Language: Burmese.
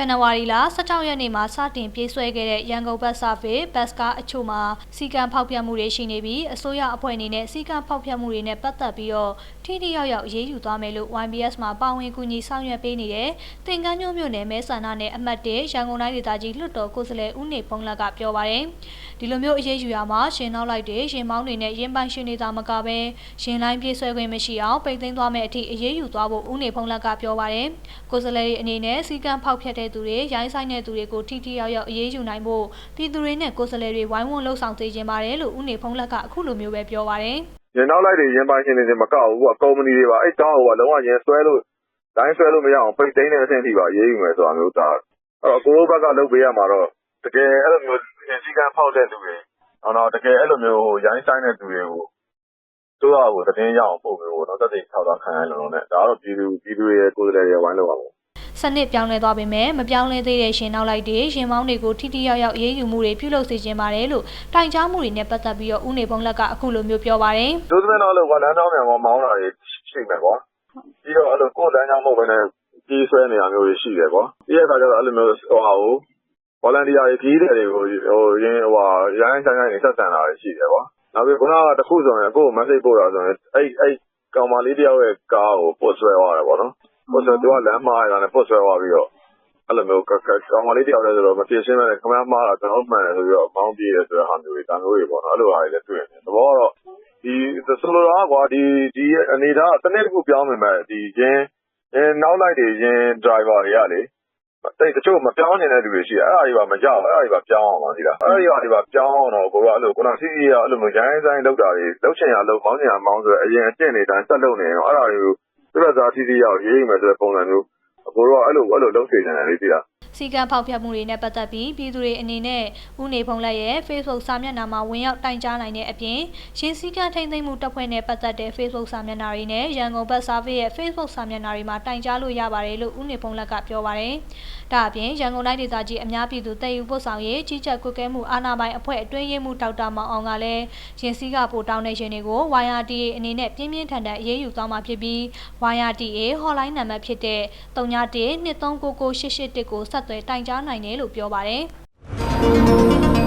ဇန်နဝါရီလ16ရက်နေ့မှာစတင်ပြေးဆွဲခဲ့တဲ့ရန်ကုန်ဘတ်စာဖေးဘတ်စကားအချို့မှာစီကံဖောက်ပြမှုတွေရှိနေပြီးအစိုးရအဖွဲ့အနေနဲ့စီကံဖောက်ပြမှုတွေနဲ့ပတ်သက်ပြီးတော့ထိထိရောက်ရောက်အရေးယူသွားမယ်လို့ YBS မှာပါဝင်ကူညီဆောင်ရွက်ပေးနေတဲ့တင်ကန်းမျိုးမျိုးနယ်မဲဆန္ဒနယ်အမှတ်၁ရန်ကုန်တိုင်းဒေသကြီးလွှတ်တော်ကိုယ်စားလှယ်ဦးနေဖုံးလက်ကပြောပါတယ်ဒီလိုမျိုးအရေးယူရမှာရှင်နောက်လိုက်တဲ့ရင်မောင်းတွေနဲ့ရင်ပိုင်ရှင်တွေသာမကပဲရင်လိုင်းပြေးဆွဲခွင့်မရှိအောင်ပိတ်သိမ်းသွားမယ့်အထိအရေးယူသွားဖို့ဦးနေဖုံးလက်ကပြောပါတယ်ကိုယ်စားလှယ်တွေအနေနဲ့စီကံဖောက်ဖျက်တဲ့သူတွေရိုင်းဆိုင်တဲ့သူတွေကိုထိထိရောက်ရောက်အရေးယူနိုင်ဖို့ပြည်သူတွေနဲ့ကိုယ်စားလှယ်တွေဝိုင်းဝန်းလှုပ်ဆောင်သေးခြင်းပါတယ်လို့ဦးနေဖုံးလက်ကအခုလိုမျိုးပဲပြောပါတယ်ရင်နောက်လိုက်တွေရင်ပိုင်ရှင်တွေတင်မကောက်ဘူးကွာကုမ္ပဏီတွေပါအဲ့တောင်းဟိုကလုံးဝရင်ဆွဲလို့တိုင်းဆွဲလို့မရအောင်ပိတ်သိမ်းတဲ့အဆင့်ထိပါရေးယူမယ်ဆိုတာမျိုးဒါအဲ့တော့ကိုလိုဘက်ကလုပ်ပေးရမှာတော့တကယ်အဲ့လိုမျိုးရင်စည်းကမ်းဖောက်တဲ့လူတွေအော်တော့တကယ်အဲ့လိုမျိုးဟိုရိုင်းဆိုင်တဲ့လူတွေကိုတို့ရကိုတည်င်းရအောင်ပို့ပေးဖို့တော့တက်တဲ့ထောက်ထားခံရလို့နဲ့ဒါကတော့ပြည်သူပြည်သူရဲ့ကိုယ်စားလှယ်တွေဝိုင်းလို့ပါဘူး စနစ်ပြောင်းလဲသွားပေမဲ့မပြောင်းလဲသေးတဲ့ရှင်နောက်လိုက်တွေရှင်မောင်းတွေကိုထိထိရောက်ရောက်အရေးယူမှုတွေပြုလုပ်စေခြင်းပါတယ်လို့တိုင်ကြားမှုတွေနဲ့ပတ်သက်ပြီးတော့ဦးနေဖုံးလက်ကအခုလိုမျိုးပြောပါတယ်ဒုသမင်းတော့လို့ကလမ်းကြောင်းမြန်ပေါ်မောင်းတာတွေရှိမယ်ကွာပြီးတော့အဲ့လိုကိုယ်လမ်းကြောင်းမဟုတ်ဘဲနဲ့ကြီးဆွဲနေတာမျိုးတွေရှိတယ်ကွာပြီးတဲ့အခါကျတော့အဲ့လိုမျိုးဟိုဟာကို volunteer တွေကြီးတယ်တွေကိုဟိုရင်းဟိုဟာရိုင်းဆိုင်ဆိုင်နေဆက်ဆံတာတွေရှိတယ်ကွာနောက်ပြီးခုနကတခုဆိုရင်ကိုယ် message ပို့တာဆိုရင်အဲ့အဲ့ကောင်မလေးတယောက်ရဲ့ကားကိုပို့ဆွဲသွားတယ်ပေါ့နော် ပို့ဆွဲသူကလမ်းမှားရတာနဲ့ပို့ဆွဲသွားပြီးတော့အဲ့လိုမျိုးကောင်မလေးတယောက်လည်းဆိုတော့မပြည့်ရှင်းမဲ့ခမမှားတာကျွန်တော်မှန်တယ်ဆိုပြီးတော့မောင်းပြေးတယ်ဆိုတဲ့ဟာမျိုးတွေဒါမျိုးတွေပေါ့နော်အဲ့လိုဟာတွေလည်းတွေ့နေတယ်သဘောကတော့ဒီဆိုလိုတာကွာဒီဒီအနေထားတနေ့တစ်ခုပြောင်းနေမဲ့ဒီရင်းရင်းနောက်လိုက်တွေရင်း driver တွေကလေတိတ်တချို့မပြောင်းနေတဲ့လူတွေရှိတယ်အဲ့ဒါတွေပါမကြောက်အဲ့ဒါတွေပါပြောင်းအောင်ပါဒီလားအဲ့ဒါတွေပါပြောင်းအောင်တော့ကိုကအဲ့လိုခုနစီစီရအဲ့လိုမျိုးရိုင်းဆိုင်လောက်တာတွေလောက်ချင်ရလောက်မောင်းချင်ရမောင်းဆိုအရင်အကျင့်နေတိုင်းတက်လုံနေတော့အဲ့ဒါတွေကို သူ့ဘသာစီစီရရေးယူမယ်ဆိုတဲ့ ပုံစံမျိုး အကိုတော့အဲ့လိုအဲ့လိုလုပ်နေတယ်လေဒီလား စီကံဖောက်ဖျက်မှုတွေနဲ့ပတ်သက်ပြီးပြည်သူတွေအနေနဲ့ဦးနေဖုံးလက်ရဲ့ Facebook စာမျက်နှာမှာဝင်ရောက်တိုင်ကြားနိုင်တဲ့အပြင်ရှင်စည်းကမ်းထိန်းသိမ်းမှုတပ်ဖွဲ့နဲ့ပတ်သက်တဲ့ Facebook စာမျက်နှာတွေနဲ့ရန်ကုန်ဘတ် Service ရဲ့ Facebook စာမျက်နှာတွေမှာတိုင်ကြားလို့ရပါတယ်လို့ဦးနေဖုံးလက်ကပြောပါတယ်။ဒါအပြင်ရန်ကုန်တိုင်းဒေသကြီးအများပြည်သူတည်ယူပို့ဆောင်ရေးကြီးကြပ်ကွပ်ကဲမှုအာဏာပိုင်အဖွဲ့အတွင်းရေးမှူးဒေါက်တာမောင်အောင်ကလည်းရှင်စည်းကပို့တောင်းတဲ့ရှင်တွေကို YRTA အနေနဲ့ပြင်းပြင်းထန်ထန်အရေးယူသွားမှာဖြစ်ပြီး YRTA hotline နံပါတ်ဖြစ်တဲ့391 239988ကိုဆက်သွယ်တိုင်ကြားနိုင်တယ်လို့ပြောပါတယ်။